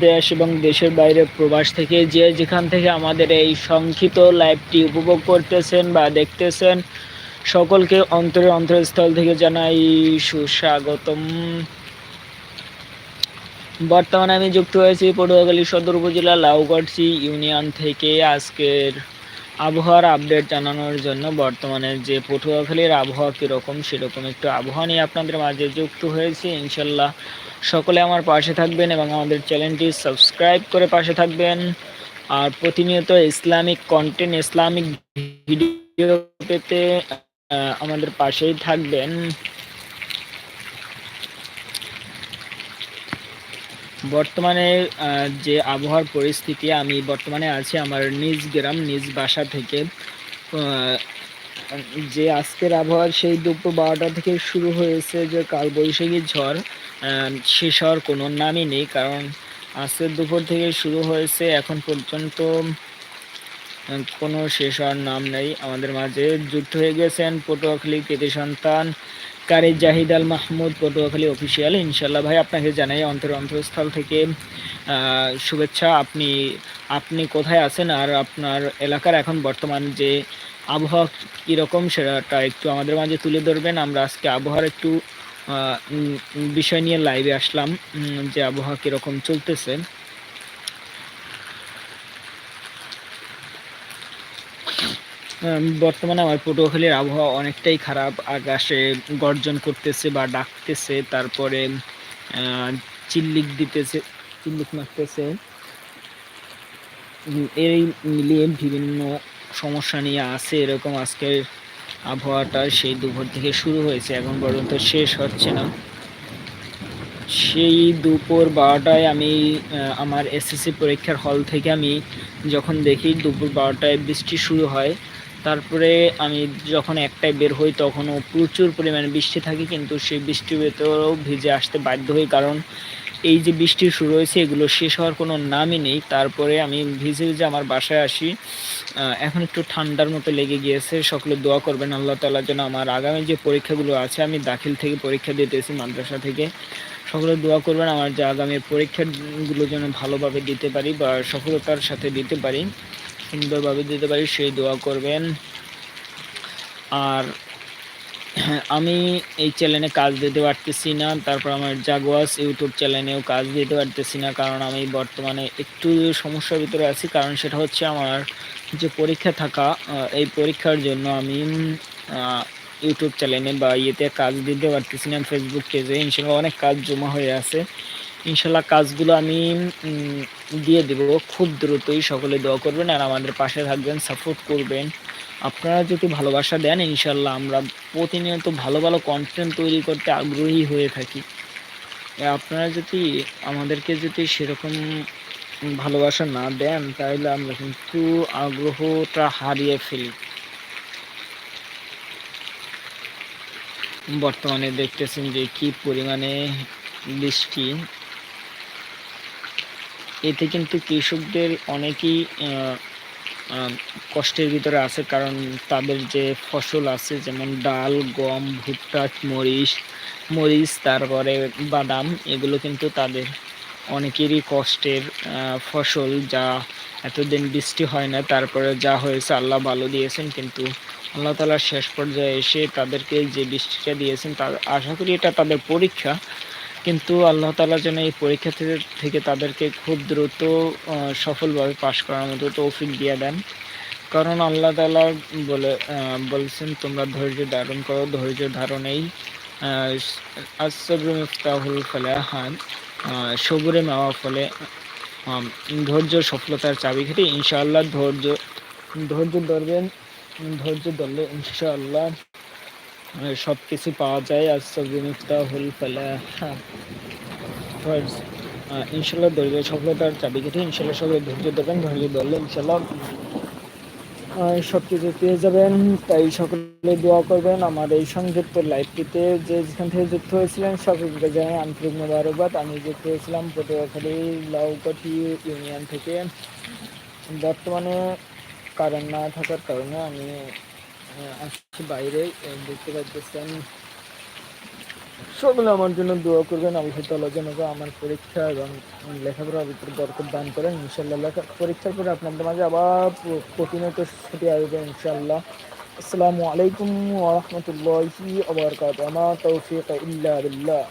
দেশ এবং দেশের বাইরে প্রবাস থেকে যে যেখান থেকে আমাদের এই সংক্ষিপ্ত লাইভটি উপভোগ করতেছেন বা দেখতেছেন, সকলকে অন্তরে অন্তরস্থল থেকে জানাই সুস্বাগতম। বর্তমানে আমি যুক্ত হয়েছি পটুয়াখালী সদর উপজেলা লাউগড়সি ইউনিয়ন থেকে। আজকের আবহাওয়ার আপডেট জানানোর জন্য বর্তমানে যে পটুয়াখালীর আবহাওয়া কীরকম সেরকম একটু আবহাওয়া নিয়ে আপনাদের মাঝে যুক্ত হয়েছে। ইনশাল্লাহ সকলে আমার পাশে থাকবেন এবং আমাদের চ্যানেলটি সাবস্ক্রাইব করে পাশে থাকবেন। আর প্রতিনিয়ত ইসলামিক কন্টেন্ট ইসলামিক ভিডিও পেতে আমাদের পাশেই থাকবেন। বর্তমানে যে আবহাওয়ার পরিস্থিতি, আমি বর্তমানে আছি আমার নিজ গ্রাম, নিজ বাসা থেকে। যে আজকের আবহাওয়া, সেই দুপুর বারোটা থেকে শুরু হয়েছে যে কালবৈশাখী ঝড়। শেষ হওয়ার কোনো নামই নেই, কারণ আজকের দুপুর থেকে শুরু হয়েছে এখন পর্যন্ত কোনো শেষ হওয়ার নাম নেই। আমাদের মাঝে যুক্ত হয়ে গেছেন পটুয়াখালী কৃতি সন্তান কারি জাহিদ আল মাহমুদ, পটুয়াখালী অফিসিয়াল। ইনশাল্লাহ ভাই, আপনাকে জানাই অন্তর অন্তরস্থল থেকে শুভেচ্ছা। আপনি আপনি কোথায় আছেন আর আপনার এলাকার এখন বর্তমান যে আবহাওয়া কীরকম, সেটা একটু আমাদের মাঝে তুলে ধরবেন। আমরা আজকে আবহাওয়ার একটু বিষয় নিয়ে লাইভে আসলাম যে আবহাওয়া কীরকম চলতেছে। বর্তমানে আমার পটুয়াখালীর আবহাওয়া অনেকটাই খারাপ। আকাশে গর্জন করতেছে বা ডাকতেছে, তারপরে চিল্লিক দিতেছে, চিল্লিক মারতেছে। এই মিলিয়ে বিভিন্ন সমস্যা নিয়ে আছে এরকম আজকের আবহাওয়াটা। সেই দুপুর থেকে শুরু হয়েছে, এখন পর্যন্ত শেষ হচ্ছে না। সেই দুপুর বারোটায় আমি আমার এসএসসি পরীক্ষার হল থেকে আমি যখন দেখি দুপুর বারোটায় বৃষ্টি শুরু হয় তারপরে আমি যখন একটাই বের হই, তখনও প্রচুর পরিমাণে বৃষ্টি থাকে, কিন্তু সেই বৃষ্টির ভেতরেও ভিজে আসতে বাধ্য হই, কারণ এই যে বৃষ্টি শুরু হয়েছে, এগুলো শেষ হওয়ার কোনো নামই নেই। তারপরে আমি ভিজে ভিজে আমার বাসায় আসি। এখন একটু ঠান্ডার মতো লেগে গিয়েছে, সকলে দোয়া করবেন আল্লাহ তালার জন্য আমার আগামী যে পরীক্ষাগুলো আছে, আমি দাখিল থেকে পরীক্ষা দিতেছি মাদ্রাসা থেকে। সকলে দোয়া করবেন আমার যে আগামী পরীক্ষাগুলো যেন ভালোভাবে দিতে পারি বা সফলতার সাথে দিতে পারি। সুন্দরভাবে দিতে পারি, সেই দোয়া করবেন। আর আমি এই চ্যানেলে কাজ দিতে পারতেছি না, তারপর আমার জাগোয়াস ইউটিউব চ্যানেলেও কাজ দিতে পারতেছি না, কারণ আমি বর্তমানে একটু সমস্যার ভিতরে আছি, কারণ সেটা হচ্ছে আমার যে পরীক্ষা থাকা এই পরীক্ষার জন্য আমি ইউটিউব চ্যানেলে বা ইয়েতে কাজ দিতে পারতেছি না ফেসবুক পেজে ইনশাল্লাহ অনেক কাজ জমা হয়ে আছে। ইনশাল্লাহ কাজগুলো আমি দিয়ে দেব। খুব দ্রুতই সকলে দোয়া করবেন আর আমাদের পাশে থাকবেন সাপোর্ট করবেন। আপনারা যদি ভালোবাসা দেন, ইনশাল্লাহ আমরা প্রতিনিয়ত ভালো ভালো কন্টেন্ট তৈরি করতে আগ্রহী হয়ে থাকি। আপনারা যদি, আমাদেরকে যদি সেরকম ভালোবাসা না দেন, তাহলে আমরা কিন্তু আগ্রহটা হারিয়ে ফেলি। বর্তমানে দেখতেছেন যে কি পরিমাণে বৃষ্টি। এতে কিন্তু কৃষকদের অনেকেই কষ্টের ভিতরে আছে কারণ তাদের যে ফসল আছে, যেমন ডাল, গম, ভুট্টা, মরিচ মরিচ, তারপরে বাদাম, এগুলো কিন্তু তাদের অনেকেরই কষ্টের ফসল যা এতদিন বৃষ্টি হয় না, তারপরে যা হয়েছে আল্লাহ ভালো দিয়েছেন, কিন্তু আল্লাহ তালার শেষ পর্যায়ে এসে তাদেরকে যে বৃষ্টিটা দিয়েছেন, তার, আশা করি এটা তাদের পরীক্ষা। কিন্তু আল্লাহ তালা যেন এই পরীক্ষা থেকে তাদেরকে খুব দ্রুত সফলভাবে পাশ করার মতো তৌফিক দিয়ে দেন। কারণ আল্লাহ তালা বলে বলছেন, তোমরা ধৈর্য ধারণ করো। ধৈর্য ধারণেই আসবরুফতাহুল হান সবুরে মাওয়া ফলে ধৈর্য, সফলতার চাবি খেটে ইনশাআল্লাহ ধৈর্য ধৈর্য ধরবেন, ধৈর্য ধরলে ইনশাআল্লাহ সব কিছু পাওয়া যায় আর সবিমিফতাহুল ফালাহা ইনশাল্লাহ ধৈর্য সফলতার চাবি কেটে ইনশাল্লাহ সবাই ধৈর্য দেবেন ধৈর্য ধরলে ইনশাল্লাহ সব কিছু পেয়ে যাবেন। তাই সকলে দোয়া করবেন। আমার এই সংযুক্ত লাইভটিতে যে যেখান থেকে যুক্ত হয়েছিলেন, সকলকে জানাই আন্তরিক মোবারকবাদ। আমি যুক্ত হয়েছিলাম পটুয়াখালী লাউকাঠি ইউনিয়ন থেকে। বর্তমানে কারেন্ট না থাকার কারণে আমি আসছি বাইরে দেখতে পাচ্ছেন। সকলে আমার জন্য দোয়া করবেন, আল্লাহ তাআলা যেন আমার পরীক্ষা এবং লেখাপড়ার ভিতরে বরকত দান করেন ইনশাল্লাহ লেখা পরীক্ষার পরে আপনাদের মাঝে আবার প্রতিনিয়ত ছুটি আসবে ইনশাল্লাহ আসসালামু আলাইকুম ওয়া আবার আমার তৌফিক ইল্লা বিল্লাহ।